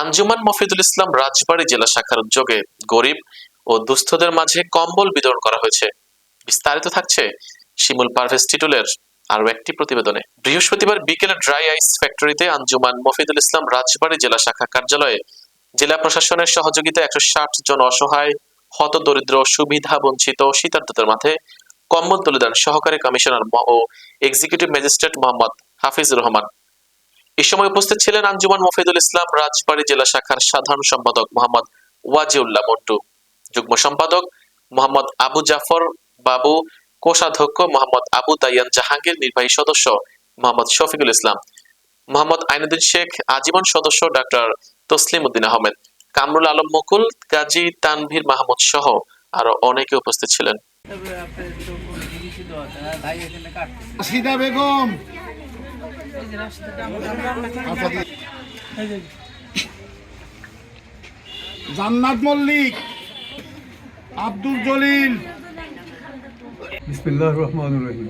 আঞ্জুমান মফিদুল ইসলাম রাজবাড়ী জেলা শাখার উদ্যোগে গরিব ও দুস্থদের মাঝে কম্বল বিতরণ করা হয়েছে। বিস্তারিত থাকছে শিমুল পারভেজ টিটুলের আরও একটি প্রতিবেদনে। বৃহস্পতিবার বিকেলে ড্রাই আইস ফ্যাক্টরিতে আঞ্জুমান মফিদুল ইসলাম রাজবাড়ী জেলা শাখা কার্যালয়ে জেলা প্রশাসনের সহযোগিতা একশো ষাট জন অসহায় হত দরিদ্র সুবিধা বঞ্চিত শীতার্থদের মাঝে কম্বল তুলে দেন সহকারী কমিশনার ও এক্সিকিউটিভ ম্যাজিস্ট্রেট মোহাম্মদ হাফিজুর রহমান। এ সময় উপস্থিত ছিলেন আঞ্জুমান মফিদুল ইসলাম রাজবাড়ী জেলা শাখার সাধারণ সম্পাদক মোহাম্মদ ওয়াজিউল্লাহ মন্টু যুগ্ম সম্পাদক মোহাম্মদ আবু জাফর বাবু কোষাধ্যক্ষ মোহাম্মদ আবু দাইয়ান জাহাঙ্গীর নির্বাহী সদস্য মোহাম্মদ শফিকুল ইসলাম মোহাম্মদ আইনুদ্দিন শেখ আজীবন সদস্য ডাক্তার তসলিম উদ্দিন আহমেদ কামরুল আলম মুকুল গাজী তানভীর মাহমুদ সহ আরও অনেকে উপস্থিত ছিলেন। বেগম! জান্নাত মল্লিক আব্দুল জলিল। বিসমিল্লাহ রহমান রহিম।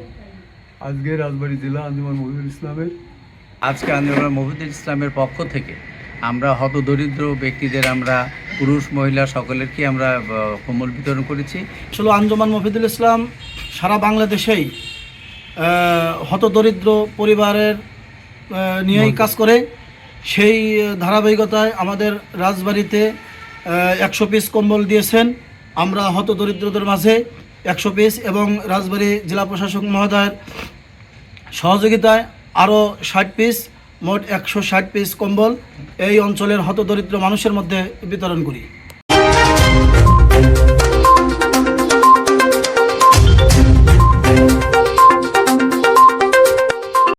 আজকে রাজবাড়ী জেলা আঞ্জুমান মহিদুল ইসলামের আজকে আন্দোলন মহিদুল ইসলামের পক্ষ থেকে আমরা হতদরিদ্র ব্যক্তিদের আমরা পুরুষ মহিলা সকলেরকে আমরা আহ, কম্বল বিতরণ করেছি। আসলে আঞ্জুমান মফিদুল ইসলাম সারা বাংলাদেশেই আহ, হতদরিদ্র পরিবারের নিয়েই কাজ করে। সেই ধারাবাহিকতায় আমাদের রাজবাড়িতে একশো পিস কম্বল দিয়েছেন। আমরা হত দরিদ্রদের মাঝে একশো পিস এবং রাজবাড়ী জেলা প্রশাসক মহোদয়ের সহযোগিতায় আরও ষাট পিস মোট একশো ষাট পিস কম্বল এই অঞ্চলের হতদরিদ্র মানুষের মধ্যে বিতরণ করি।